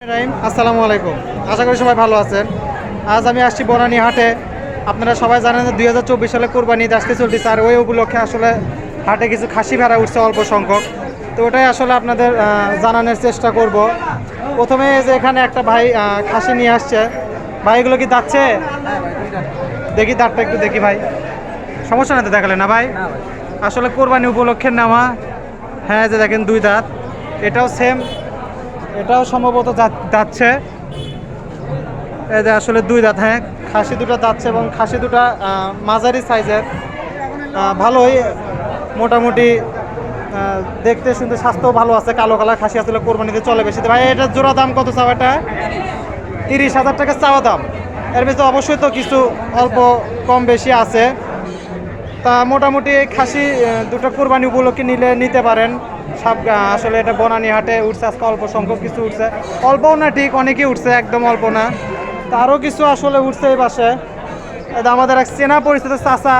রাহিম আসসালামু আলাইকুম। আশা করি সবাই ভালো আছেন। আজ আমি আসছি বনানী হাটে। আপনারা সবাই জানেন যে দুই হাজার চব্বিশ সালে কোরবানি আসতে চলতেছে আর ওই উপলক্ষে আসলে হাটে কিছু খাসি ভেড়া উঠছে অল্প সংখ্যক। তো ওটাই আসলে আপনাদের জানানোর চেষ্টা করব। প্রথমে যে এখানে একটা ভাই খাসি নিয়ে আসছে। ভাই এগুলো কি দাচ্ছে দেখি দাঁতটা একটু দেখি ভাই। সমস্যা না তো দেখালে না ভাই? আসলে কোরবানি উপলক্ষে নেওয়া। হ্যাঁ যে দেখেন দুই দাঁত। এটাও সেম এটাও সম্ভবত যাচ্ছে। এই যে আসলে দুই দাঁত হ্যাঁ খাসি দুটো যাচ্ছে এবং খাসি দুটা মাঝারি সাইজের ভালোই মোটামুটি দেখতে শুনতে স্বাস্থ্যও ভালো আছে, কালো কালার খাসি আসলে কোরবানিতে চলে বেশি। ভাই, এটা জোড়া দাম কত চাও এটা? তিরিশ হাজার টাকা চাওয়া দাম। এর ভিতরে অবশ্যই তো কিছু অল্প কম বেশি আছে। তা মোটামুটি খাসি দুটো কোরবানি উপলক্ষে নিলে নিতে পারেন। সব আসলে এটা বনানি হাটে উঠছে, আজকে অল্প সংখ্যক কিছু উঠছে। অল্পও না, ঠিক অনেকই উঠছে, একদম অল্প না। তা আরও কিছু আসলে উঠছে এই পাশে। আমাদের এক চেনা পরিচিত চাচা,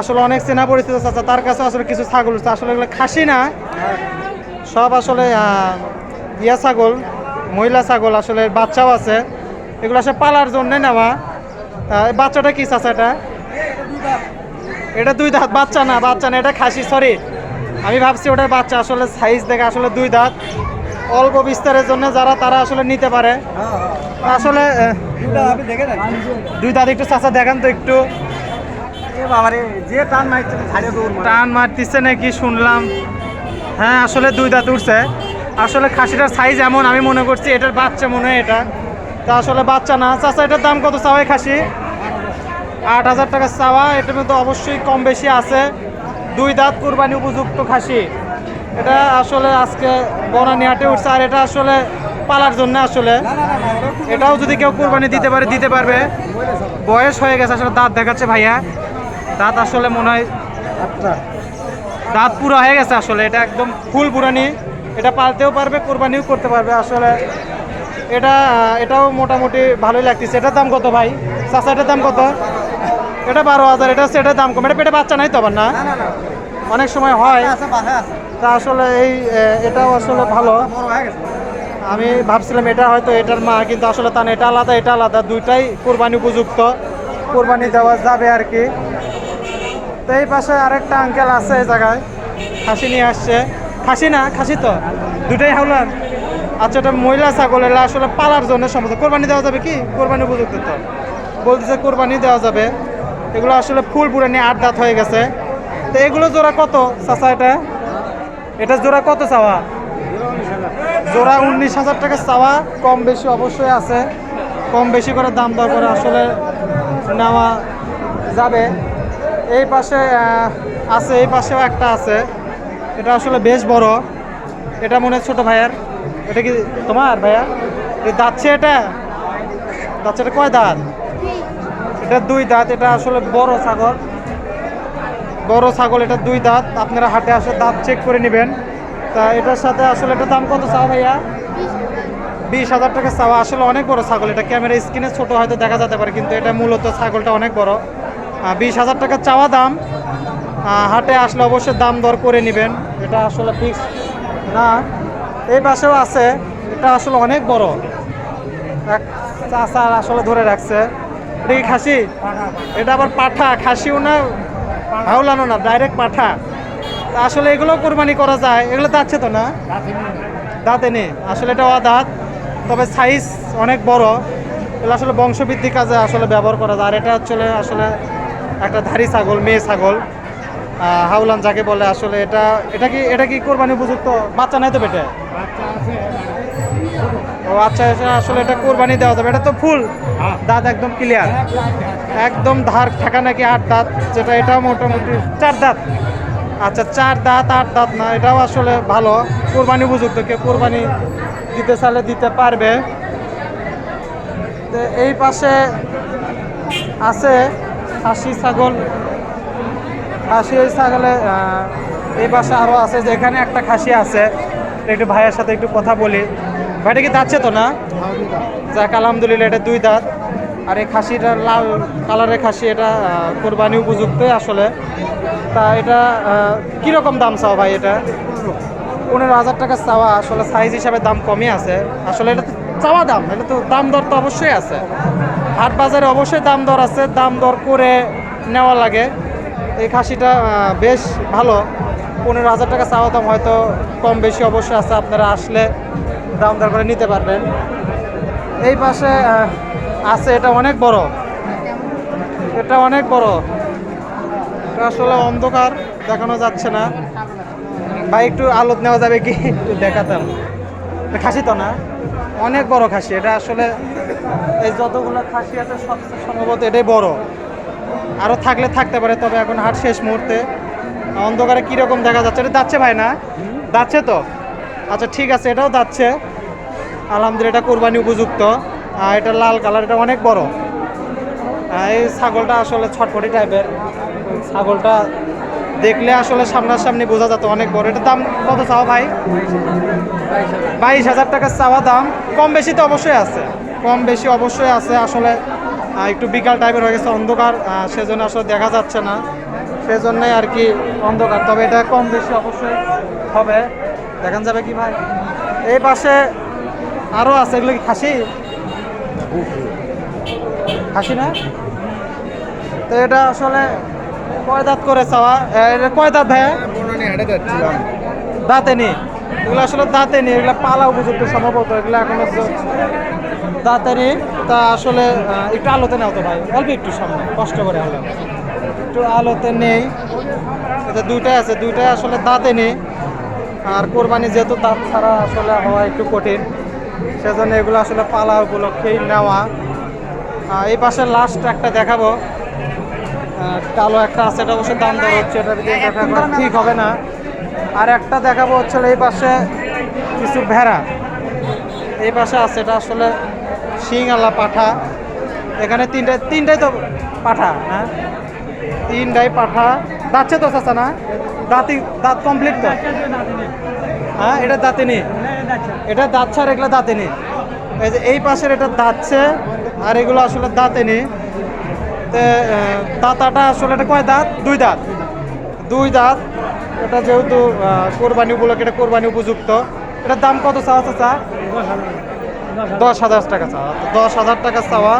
আসলে অনেক চেনা পরিচিত চাচা, তার কাছে আসলে কিছু ছাগল উঠছে। আসলে এগুলো খাসি না, সব আসলে ইয়া ছাগল, মহিলা ছাগল, আসলে বাচ্চাও আছে। এগুলো আসলে পালার জন্য নেওয়া। বাচ্চাটা কি চাচা এটা? এটা দুই দাঁত, বাচ্চা না বাচ্চা না, এটা খাসি সরি আমি ভাবছি ওটার বাচ্চা আসলে সাইজ দেখে আসলে দুই দাঁত। অল্প বিস্তারের জন্য যারা তারা আসলে নিতে পারে। আসলে দুই দাঁত একটু চাচা দেখান তো একটু। টান মারতেছে নাকি শুনলাম। হ্যাঁ আসলে দুই দাঁত উঠছে। আসলে খাসিটার সাইজ এমন আমি মনে করছি এটার বাচ্চা মনে হয় এটা। তা আসলে বাচ্চা না। চাচা এটার দাম কত চাওয়াই খাসি? আট হাজার টাকা চাওয়া এটার মধ্যে অবশ্যই কম বেশি আছে। দুই দাঁত কুরবানি উপযুক্ত খাসি। এটা আসলে আজকে বনানি হাটে উঠছে আর এটা আসলে পালার জন্য আসলে। এটাও যদি কেউ কুরবানি দিতে পারে দিতে পারবে। বয়স হয়ে গেছে আসলে দাঁত দেখাচ্ছে ভাইয়া। দাঁত আসলে মনে হয় আচ্ছা। দাঁত পুরো হয়ে গেছে আসলে এটা একদম ফুল পুরানি এটা পালতেও পারবে কোরবানিও করতে পারবে আসলে এটা এটাও মোটামুটি ভালোই লাগতেছে। এটার দাম কত ভাই? চাষা এটার দাম কত? এটা বারো হাজার এটা এটার দাম কম। এটা পেটে বাচ্চা নাই তো আবার না? অনেক সময় হয়। তা আসলে এই এটাও আসলে ভালো। আমি ভাবছিলাম এটা হয়তো এটার মা কিন্তু আসলে তা এটা আলাদা এটা আলাদা। দুইটাই কোরবানি উপযুক্ত। কোরবানি দেওয়া যাবে আর কি। তো এই পাশে আরেকটা আঙ্কেল আছে এই জায়গায়। খাসি নিয়ে আসছে। খাসি না খাসি তো? দুটাই হাওলার। আচ্ছা এটা মহিলা ছাগল এলা আসলে পালার জন্য সম্ভবত কোরবানি দেওয়া যাবে কি? কোরবানি উপযুক্ত তো। বলতেছে কোরবানি দেওয়া যাবে। এগুলো আসলে ফুল পুরে নিয়ে আট দাঁত হয়ে গেছে। তো এগুলো জোড়া কত, চাচা এটা? এটা জোড়া কত চাওয়া? জোড়া উনিশ হাজার টাকা চাওয়া, কম বেশি অবশ্যই আছে। কম বেশি করে দাম দর করে আসলে নেওয়া যাবে। এই পাশে আছে, এই পাশেও একটা আছে। এটা আসলে বেশ বড়। এটা মনে ছোট ভাইয়ার। এটা কি তোমার ভাইয়া? দাঁতছে এটা? দাঁতছে এটা কয় দাঁত? এটা দুই দাঁত, এটা আসলে বড় ছাগল। বড় ছাগল, এটা দুই দাঁত। আপনারা হাটে আসে দাঁত চেক করে নেবেন। তা এটার সাথে আসলে এটা দাম কত চাও ভাইয়া? বিশ হাজার টাকা চাওয়া। আসলে অনেক বড় ছাগল। এটা ক্যামেরা স্ক্রিনে ছোট হয়তো দেখা যেতে পারে, কিন্তু এটা মূলত ছাগলটা অনেক বড়। বিশ হাজার টাকা চাওয়া দাম। হাটে আসলে অবশ্যই দাম দর করে নেবেন। এটা আসলে ফিক্স না, এই পাশেও আছে। এটা আসলে অনেক বড়। এক চাচা আসলে ধরে রাখছে। এটা কি খাসি? এটা আবার পাঠা, খাসিও না, হাওলানো না ডাইরেক্ট পাঠা। তা আসলে এগুলো কোরবানি করা যায়। এগুলো দাচ্ছে তো না? দাঁতে নেই। আসলে এটা দাঁত তবে সাইজ অনেক বড়। এগুলো আসলে বংশবৃদ্ধি কাজে আসলে ব্যবহার করা যায়। আর এটা হচ্ছে আসলে একটা ধারি ছাগল, মেয়ে ছাগল। হাউলান যাকে বলে আসলে এটা এটা কি এটা কি কোরবানি উপযুক্ত? বাচ্চা নাই তো পেটে ও আচ্ছা এটা আসলে এটা কোরবানি দেওয়া যাবে। এটা তো ফুল। দাঁত একদম ক্লিয়ার একদম ধার থাকা নাকি আট দাঁত যেটা এটাও মোটামুটি চার দাঁত। আচ্ছা চার দাঁত আট দাঁত না এটাও আসলে ভালো। কোরবানি উপযুক্ত কেউ কোরবানি দিতে চাইলে দিতে পারবে। তো এই পাশে আছে খাসি ছাগল। খাসি ওই ছাগলে এই পাশে আরও আছে যে এখানে একটা খাসি আছে। একটু ভাইয়ের সাথে একটু কথা বলি। ভাইটা কি দাচ্ছে তো না? যাক, আলহামদুলিল্লাহ, এটা দুই দাঁত। আর এই খাসিটা লাল কালারের খাসি, এটা কোরবানি উপযুক্ত আসলে। তা এটা কীরকম দাম চাও ভাই এটা? পনেরো হাজার টাকা চাওয়া, আসলে সাইজ হিসাবে দাম কমই আছে। আসলে এটা তো চাওয়া দাম, এটা তো দাম দর তো অবশ্যই আছে। হাট বাজারে অবশ্যই দাম দর আছে, দাম দর করে নেওয়া লাগে। এই খাসিটা বেশ ভালো। পনেরো হাজার টাকা চাওয়া দাম হয়তো কম বেশি অবশ্যই আছে, আপনারা আসলে দাম দর করে নিতে পারবেন। এই পাশে আছে, এটা অনেক বড়। এটা অনেক বড়। এটা আসলে অন্ধকার, দেখানো যাচ্ছে না। ভাই, একটু আলোত নেওয়া যাবে কি? একটু দেখাতাম। খাসি তো না? অনেক বড় খাসি। এটা আসলে এই যতগুলো খাসি আছে, সবচেয়ে সম্ভবত এটাই বড়। আরও থাকলে থাকতে পারে, তবে এখন হাট শেষ মুহূর্তে। অন্ধকারে কীরকম দেখা যাচ্ছে? এটা যাচ্ছে ভাই না? যাচ্ছে তো? আচ্ছা ঠিক আছে, এটাও যাচ্ছে আলহামদুলিল্লাহ, এটা কোরবানি উপযুক্ত। এটা লাল কালার, এটা অনেক বড়। এই ছাগলটা আসলে ছটফটি টাইপের ছাগলটা দেখলে আসলে সামনাসামনি বোঝা যেত অনেক বড়। এটা দাম কত চাও ভাই? বাইশ হাজার টাকা চাওয়া দাম। কম বেশি তো অবশ্যই আছে। কম বেশি অবশ্যই আছে। আসলে একটু বিকাল টাইপের হয়ে গেছে অন্ধকার। সেজন্য আসলে দেখা যাচ্ছে না। সেজন্যই আর কি অন্ধকার। তবে এটা কম বেশি অবশ্যই হবে। দেখান যাবে কি ভাই? এই পাশে আরও আছে, এগুলো কি খাসি? খাসি না? তো এটা আসলে কয় দাঁত করে চাওয়া? এটা কয় দাঁত ভাইয়া? দাঁতে নেই। এগুলো আসলে দাঁতে নেই, এগুলো পালা উপযুক্ত সম্ভবত, এগুলো এখনও দাঁতে নেই। তা আসলে একটু আলোতে নাও তো ভাই, অল্প একটু সামনে, কষ্ট করে হলো একটু আলোতে নেই। এটা দুইটাই আছে, দুইটাই আসলে দাঁতে নেই। আর কোরবানি যেহেতু দাঁত ছাড়া আসলে হওয়া একটু কঠিন। সেজন্য এগুলো আসলে পালা উপলক্ষেই নেওয়া। এই পাশে লাস্ট একটা দেখাবো। কালো একটা আছে এটা অবশ্যই দাম দর হচ্ছে এটা দিয়ে দেখা ঠিক হবে না। আর একটা দেখাবো হচ্ছে এই পাশে কিছু ভেড়া। এই পাশে আছে এটা আসলে শিঙালা পাঠা। এখানে তিনটায় তিনটাই তো পাঠা হ্যাঁ? তিনটাই পাঠা। দাঁতছে তো চাচা না? দাঁতি দাঁত কমপ্লিট তো? হ্যাঁ এটা দাঁতে নেই এটা দাঁত ছাড়া এগুলো দাঁতে নেই। এই যে এই পাশের এটা দাঁতছে, আর এগুলো আসলে দাঁতে নেই। দাঁতাটা আসলে এটা কয় দাঁত? দুই দাঁত। দুই দাঁত। এটা যেহেতু কোরবানি উপলক্ষে, এটা কোরবানি উপযুক্ত। এটার দাম কত চাওয়া চাচা দশ হাজার টাকা চাওয়া। দশ হাজার টাকা চাওয়া।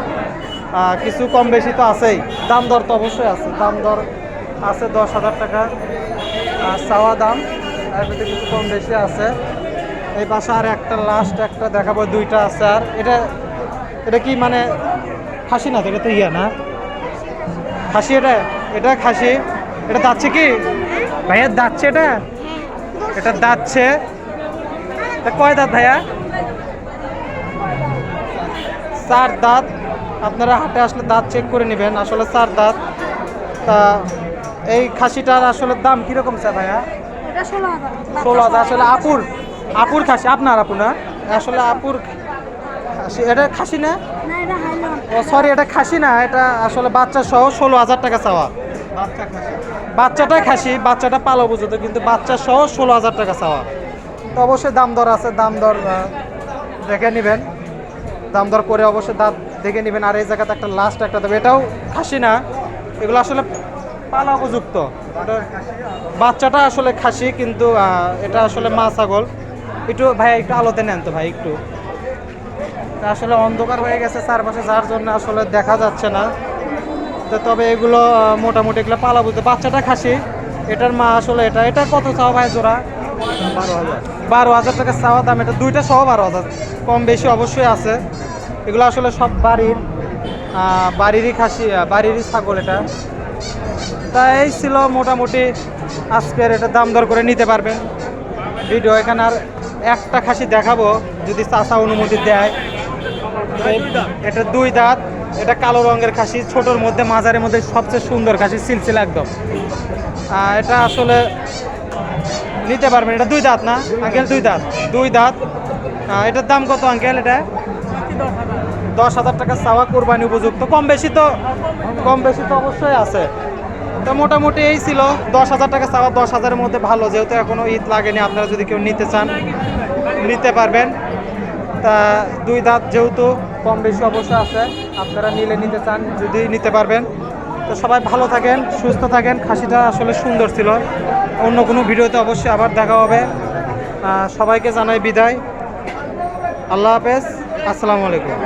কিছু কম বেশি তো আছেই। দাম দর তো অবশ্যই আছে। দাম দর আছে দশ হাজার টাকা। আর চাওয়া দাম ভিতরে কিছু কম বেশি আছে। এই পাশে আর একটা লাস্ট একটা দেখাবো দুইটা আছে আর। এটা এটা কি মানে খাসি না এটা তো ইয়া না? খাসি এটা? এটা খাসি। এটা দাচ্ছে কি? ভাইয়া দাচ্ছে এটা? এটা দাচ্ছে এটা কয় দাঁত ভাইয়া? চার দাঁত। আপনারা হাটে আসলে দাঁত চেক করে নেবেন আসলে চার দাঁত। তা এই খাসিটার আসলে দাম কীরকম স্যার ভাইয়া? ষোলো হাজার। আসলে আপুর? আপুর খাসি আপনার আপু না? আসলে আপুর খাসি এটা খাসি না? না এটা হাইলন ও সরি এটা খাসি না এটা আসলে বাচ্চা সহ ষোলো হাজার টাকা চাওয়া। বাচ্চাটা খাসি বাচ্চাটা পালো বুঝতো কিন্তু বাচ্চা সহ ষোলো হাজার টাকা চাওয়া। তো অবশ্যই দাম দর আছে দাম দর দেখে নেবেন। দাম দর করে অবশ্যই দাম দেখে নেবেন আর এই জায়গাতে একটা লাস্ট একটা দেবে। এটাও খাসি না এগুলো আসলে পালা উপযুক্ত। এটা- বাচ্চাটা আসলে খাসি কিন্তু এটা আসলে মা ছাগল। একটু ভাই একটু আলোতে নেন তো ভাই একটু। তা আসলে অন্ধকার হয়ে গেছে চারপাশে যার জন্য আসলে দেখা যাচ্ছে না। তো তবে এগুলো মোটামুটি এগুলো পালা বুঝতে বাচ্চাটা খাসি। এটার মা আসলে এটা এটা কত চাও ভাই জোড়া? বারো হাজার। বারো হাজার টাকা চাওয়া দাম। এটা দুইটা সহ বারো হাজার। কম বেশি অবশ্যই আছে। এগুলো আসলে সব বাড়ির বাড়িরই খাসি বাড়িরই ছাগল এটা। তা এই ছিল মোটামুটি আজকের এটা দাম দর করে নিতে পারবেন। ভিডিও এখানে আর একটা খাসি দেখাবো, যদি চাষা অনুমতি দেয়। এটা দুই দাঁত, এটা কালো রঙের খাসি, ছোটোর মধ্যে মাঝারের মধ্যে সবচেয়ে সুন্দর খাসি, সিলসিলা একদম। এটা আসলে নিতে পারবেন, এটা দুই দাঁত না? আঙ্কেল, দুই দাঁত দুই দাঁত। এটার দাম কত, আঙ্কেল, এটা? দশ হাজার টাকা চাওয়া কোরবানি উপযুক্ত। কম বেশি তো, কম বেশি তো অবশ্যই আছে। তো মোটামুটি এই ছিল। দশ হাজার টাকা চাওয়া, দশ হাজারের মধ্যে ভালো। যেহেতু এখনও ঈদ লাগেনি, আপনারা যদি কেউ নিতে চান, নিতে পারবেন। তা দুই দাঁত যেহেতু কম বেশি অবশ্যই আছে, আপনারা নিলে নিতে চান, যদি নিতে পারবেন। তো সবাই ভালো থাকেন, সুস্থ থাকেন। খাসিটা আসলে সুন্দর ছিল। অন্য কোনো ভিডিওতে অবশ্যই আবার দেখা হবে। সবাইকে জানাই বিদায়। আল্লাহ হাফেজ। আসসালামু আলাইকুম।